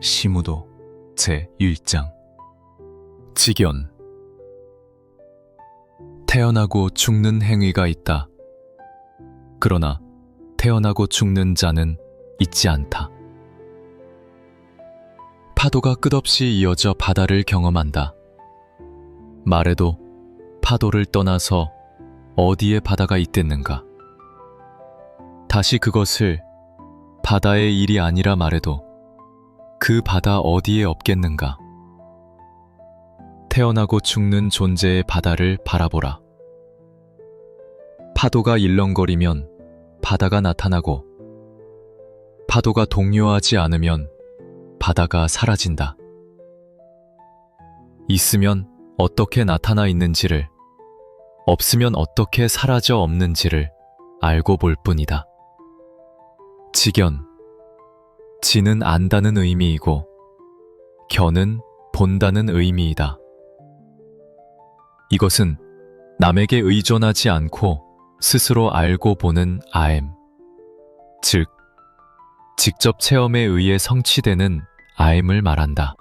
시무도 제1장 직연 태어나고 죽는 행위가 있다. 그러나 태어나고 죽는 자는 있지 않다. 파도가 끝없이 이어져 바다를 경험한다. 말해도 파도를 떠나서 어디에 바다가 있겠는가? 다시 그것을 바다의 일이 아니라 말해도 그 바다 어디에 없겠는가? 태어나고 죽는 존재의 바다를 바라보라. 파도가 일렁거리면 바다가 나타나고 파도가 동요하지 않으면 바다가 사라진다. 있으면 어떻게 나타나 있는지를, 없으면 어떻게 사라져 없는지를 알고 볼 뿐이다. 직연. 지는 안다는 의미이고, 견은 본다는 의미이다. 이것은 남에게 의존하지 않고 스스로 알고 보는 아엠. 즉, 직접 체험에 의해 성취되는 아엠을 말한다.